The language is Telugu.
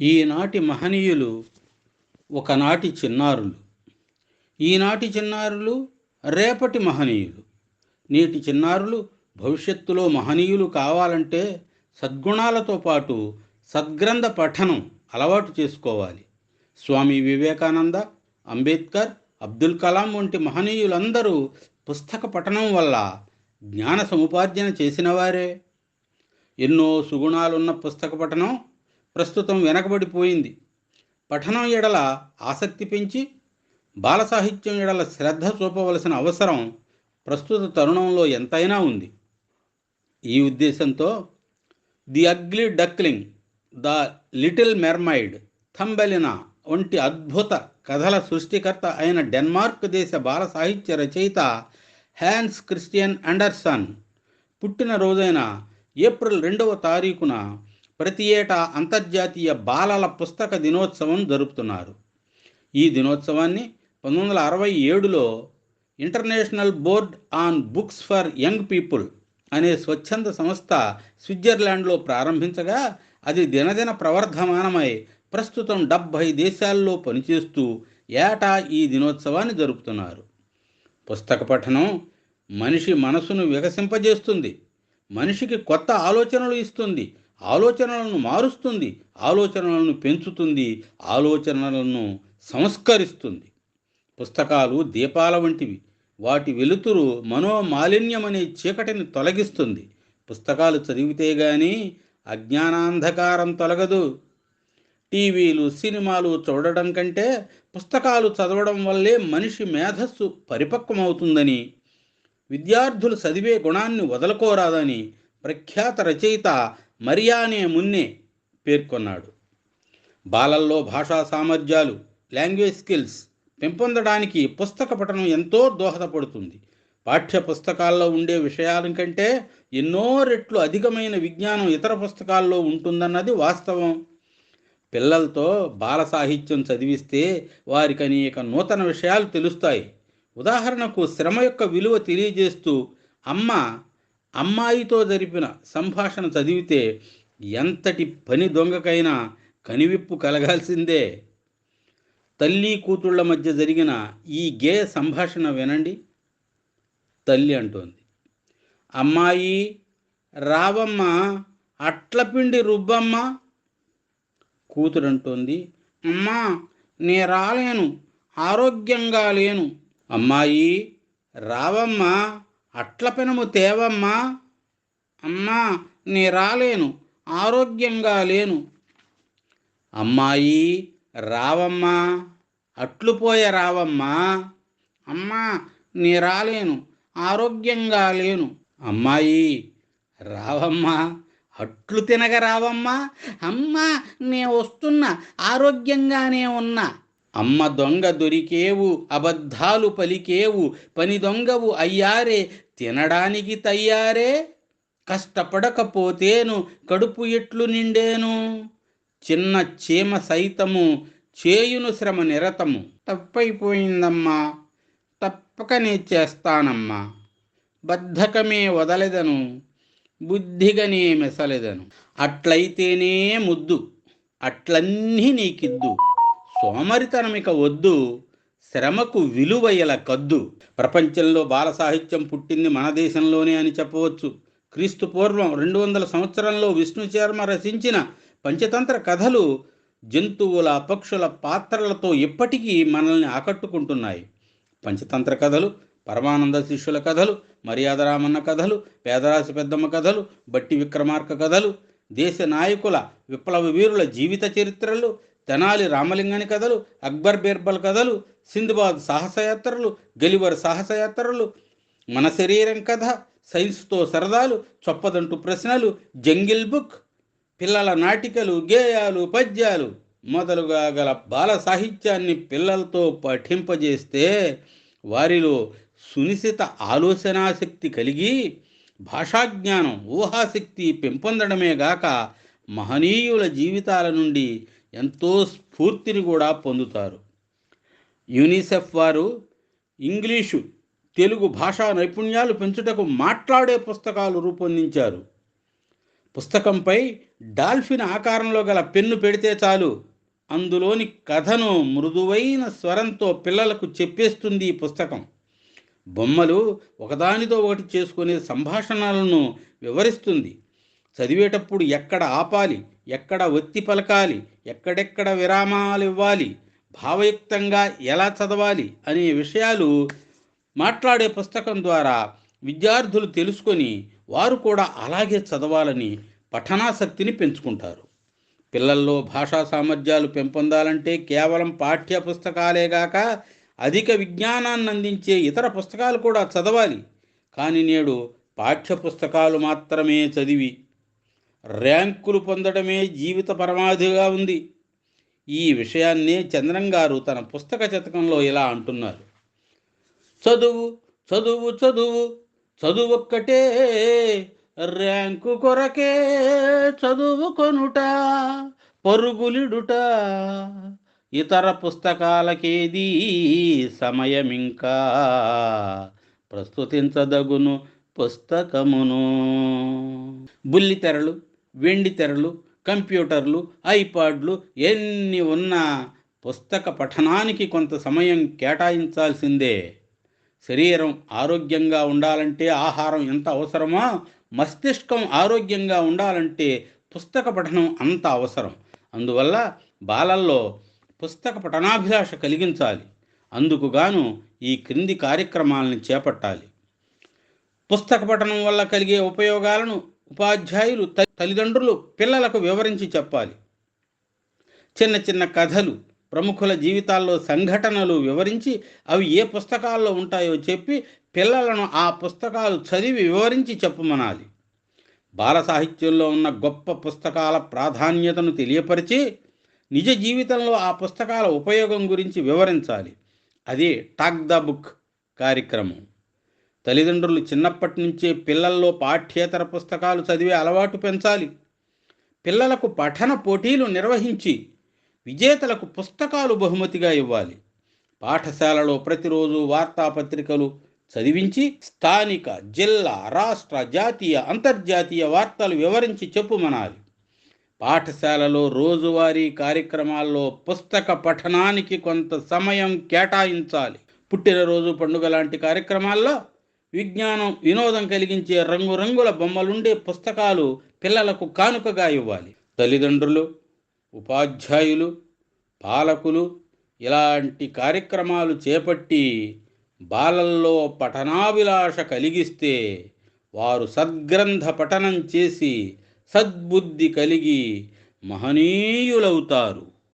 ఈనాటి మహనీయులు ఒకనాటి చిన్నారులు. ఈనాటి చిన్నారులు రేపటి మహనీయులు. నేటి చిన్నారులు భవిష్యత్తులో మహనీయులు కావాలంటే సద్గుణాలతో పాటు సద్గ్రంథ పఠనం అలవాటు చేసుకోవాలి. స్వామి వివేకానంద అంబేద్కర్ అబ్దుల్ కలాం వంటి మహనీయులందరూ పుస్తక పఠనం వల్ల జ్ఞాన సముపార్జన చేసినవారే. ఎన్నో సుగుణాలున్న పుస్తక పఠనం ప్రస్తుతం వెనకబడిపోయింది. పఠనం ఎడల ఆసక్తి పెంచి బాల సాహిత్యం ఎడల శ్రద్ధ చూపవలసిన అవసరం ప్రస్తుత తరుణంలో ఎంతైనా ఉంది. ఈ ఉద్దేశంతో the ugly duckling the little mermaid Thumbelina వంటి అద్భుత కథల సృష్టికర్త అయిన డెన్మార్క్ దేశ బాల సాహిత్య రచయిత హ్యాన్స్ క్రిస్టియన్ అండర్సన్ పుట్టినరోజైన ఏప్రిల్ రెండవ తారీఖున ప్రతి ఏటా అంతర్జాతీయ బాలల పుస్తక దినోత్సవం జరుపుతున్నారు. ఈ దినోత్సవాన్ని పంతొమ్మిది వందల అరవై ఏడులో international board on books for young people అనే స్వచ్ఛంద సంస్థ స్విట్జర్లాండ్లో ప్రారంభించగా అది దినదిన ప్రవర్ధమానమై ప్రస్తుతం డెబ్భై దేశాల్లో పనిచేస్తూ ఏటా ఈ దినోత్సవాన్ని జరుపుతున్నారు. పుస్తక పఠనం మనిషి మనసును వికసింపజేస్తుంది మనిషికి కొత్త ఆలోచనలు ఇస్తుంది ఆలోచనలను మారుస్తుంది ఆలోచనలను పెంచుతుంది ఆలోచనలను సంస్కరిస్తుంది. పుస్తకాలు దీపాల వంటివి. వాటి వెలుతురు మనోమాలిన్యమనే చీకటిని తొలగిస్తుంది. పుస్తకాలు చదివితే గాని అజ్ఞానాంధకారం తొలగదు. టీవీలు సినిమాలు చూడడం కంటే పుస్తకాలు చదవడం వల్లే మనిషి మేధస్సు పరిపక్వమవుతుందని విద్యార్థులు చదివే గుణాన్ని వదలకోరాదని ప్రఖ్యాత రచయిత మరియానే మున్నే పేర్కొన్నాడు. బాలల్లో భాషా సామర్థ్యాలు లాంగ్వేజ్ స్కిల్స్ పెంపొందడానికి పుస్తక పఠనం ఎంతో దోహదపడుతుంది. పాఠ్య పుస్తకాల్లో ఉండే విషయాల కంటే ఎన్నో రెట్లు అధికమైన విజ్ఞానం ఇతర పుస్తకాల్లో ఉంటుందన్నది వాస్తవం. పిల్లలతో బాల సాహిత్యం చదివిస్తే వారికి అనేక నూతన విషయాలు తెలుస్తాయి. ఉదాహరణకు శ్రమ యొక్క విలువ తెలియజేస్తూ అమ్మ అమ్మాయితో జరిపిన సంభాషణ చదివితే ఎంతటి పని దొంగకైనా కనివిప్పు కలగాల్సిందే. తల్లి కూతుళ్ళ మధ్య జరిగిన ఈ గే సంభాషణ వినండి. తల్లి అంటోంది. అమ్మాయి రావమ్మ అట్లపిండి రుబ్బమ్మ. కూతురు అంటోంది అమ్మా నే రాలేను ఆరోగ్యంగా లేను. అమ్మాయి రావమ్మ అట్ల పెనము తేవమ్మా. అమ్మా నే రాలేను ఆరోగ్యంగా లేను. అమ్మాయి రావమ్మా. అట్లు పోయే రావమ్మా. అమ్మా నీ రాలేను ఆరోగ్యంగా లేను. అమ్మాయి రావమ్మా. అట్లు తినగ రావమ్మా. అమ్మా నే వస్తున్నా ఆరోగ్యంగానే ఉన్నా. అమ్మ దొంగ దొరికేవు అబద్ధాలు పలికేవు పని దొంగవు అయ్యారే తినడానికి తయ్యారే కష్టపడకపోతేను కడుపు ఎట్లు నిండేను? చిన్న చీమ సైతము చేయును శ్రమ నిరతము. తప్పైపోయిందమ్మా తప్పకనే చేస్తానమ్మా. బద్ధకమే వదలెదను బుద్ధిగనే మెసలెదను. అట్లయితేనే ముద్దు అట్లన్నీ నీకిద్దు. సోమరితనమిక వద్దు శ్రమకు విలువయ్యల కద్దు. ప్రపంచంలో బాల సాహిత్యం పుట్టింది మన దేశంలోనే అని చెప్పవచ్చు. క్రీస్తు పూర్వం రెండు వందల సంవత్సరంలో విష్ణు శర్మ రచించిన పంచతంత్ర కథలు జంతువుల పక్షుల పాత్రలతో ఇప్పటికీ మనల్ని ఆకట్టుకుంటున్నాయి. పంచతంత్ర కథలు పరమానంద శిష్యుల కథలు మర్యాద రామన్న కథలు పేదరాశి పెద్దమ్మ కథలు బట్టి విక్రమార్క కథలు దేశ నాయకుల విప్లవ వీరుల జీవిత చరిత్రలు తెనాలి రామలింగని కథలు అక్బర్ బీర్బల్ కథలు సింధుబాద్ సాహసయాత్రలు గెలివర్ సాహసయాత్రలు మన శరీరం కథ సైన్స్తో సరదాలు చొప్పదంటు ప్రశ్నలు జంగిల్ బుక్ పిల్లల నాటికలు గేయాలు పద్యాలు. మొదలుగా గల బాల సాహిత్యాన్ని పిల్లలతో పఠింపజేస్తే వారిలో సునిశిత ఆలోచనాశక్తి కలిగి భాషాజ్ఞానం ఊహాశక్తి పెంపొందడమే గాక మహనీయుల జీవితాల నుండి ఎంతో స్ఫూర్తిని కూడా పొందుతారు. యూనిసెఫ్ వారు ఇంగ్లీషు తెలుగు భాషా నైపుణ్యాలు పెంచుటకు మాట్లాడే పుస్తకాలు రూపొందించారు. పుస్తకంపై డాల్ఫిన్ ఆకారంలో గల పెన్ను పెడితే చాలు. అందులోని కథను మృదువైన స్వరంతో పిల్లలకు చెప్పేస్తుంది ఈ పుస్తకం. బొమ్మలు ఒకదానితో ఒకటి చేసుకునే సంభాషణలను వివరిస్తుంది. చదివేటప్పుడు ఎక్కడ ఆపాలి ఎక్కడ ఒత్తి పలకాలి ఎక్కడెక్కడ విరామాలు ఇవ్వాలి భావయుక్తంగా ఎలా చదవాలి అనే విషయాలు మాట్లాడే పుస్తకం ద్వారా విద్యార్థులు తెలుసుకొని వారు కూడా అలాగే చదవాలని పఠనాసక్తిని పెంచుకుంటారు. పిల్లల్లో భాషా సామర్థ్యాలు పెంపొందాలంటే కేవలం పాఠ్య పుస్తకాలే గాక అధిక విజ్ఞానాన్ని అందించే ఇతర పుస్తకాలు కూడా చదవాలి. కానీ నేడు పాఠ్య పుస్తకాలు మాత్రమే చదివి ర్యాంకులు పొందడమే జీవిత పరమాధిగా ఉంది. ఈ విషయాన్నే చంద్రం గారు తన పుస్తక శతకంలో ఇలా అంటున్నారు. చదువు చదువు చదువు చదువు ఒక్కటే ర్యాంకు కొరకే చదువుకొనుట పరుగులిడుట ఇతర పుస్తకాలకేది సమయమింకా ప్రస్తుతించదగును పుస్తకమును. బుల్లి తెరలు వెండి తెరలు కంప్యూటర్లు ఐపాడ్లు ఎన్ని ఉన్నా పుస్తక పఠనానికి కొంత సమయం కేటాయించాల్సిందే. శరీరం ఆరోగ్యంగా ఉండాలంటే ఆహారం ఎంత అవసరమో? మస్తిష్కం ఆరోగ్యంగా ఉండాలంటే పుస్తక పఠనం అంత అవసరం. అందువల్ల బాలల్లో పుస్తక పఠనాభిలాష కలిగించాలి. అందుకు గాను ఈ క్రింది కార్యక్రమాలను చేపట్టాలి. పుస్తక పఠనం వల్ల కలిగే ఉపయోగాలను ఉపాధ్యాయులు త- తల్లిదండ్రులు పిల్లలకు వివరించి చెప్పాలి. చిన్న చిన్న కథలు ప్రముఖుల జీవితాల్లో సంఘటనలు వివరించి అవి ఏ పుస్తకాల్లో ఉంటాయో చెప్పి పిల్లలను ఆ పుస్తకాలు చదివి వివరించి చెప్పమనాలి. బాల సాహిత్యంలో ఉన్న గొప్ప పుస్తకాల ప్రాధాన్యతను తెలియపరిచి నిజ జీవితంలో ఆ పుస్తకాల ఉపయోగం గురించి వివరించాలి. అది టాక్ ద బుక్ కార్యక్రమం. తల్లిదండ్రులు చిన్నప్పటి నుంచే పిల్లల్లో పాఠ్యేతర పుస్తకాలు చదివే అలవాటు పెంచాలి. పిల్లలకు పఠన పోటీలు నిర్వహించి విజేతలకు పుస్తకాలు బహుమతిగా ఇవ్వాలి. పాఠశాలలో ప్రతిరోజు వార్తాపత్రికలు చదివించి స్థానిక జిల్లా రాష్ట్ర జాతీయ అంతర్జాతీయ వార్తలు వివరించి చెప్పుమనాలి. పాఠశాలలో రోజువారీ కార్యక్రమాల్లో పుస్తక పఠనానికి కొంత సమయం కేటాయించాలి. పుట్టినరోజు పండుగ లాంటి కార్యక్రమాల్లో విజ్ఞానం వినోదం కలిగించే రంగురంగుల బొమ్మలుండే పుస్తకాలు పిల్లలకు కానుకగా ఇవ్వాలి. తల్లిదండ్రులు ఉపాధ్యాయులు పాలకులు ఇలాంటి కార్యక్రమాలు చేపట్టి బాలల్లో పఠనాభిలాష కలిగిస్తే వారు సద్గ్రంథ పఠనం చేసి సద్బుద్ధి కలిగి మహనీయులవుతారు.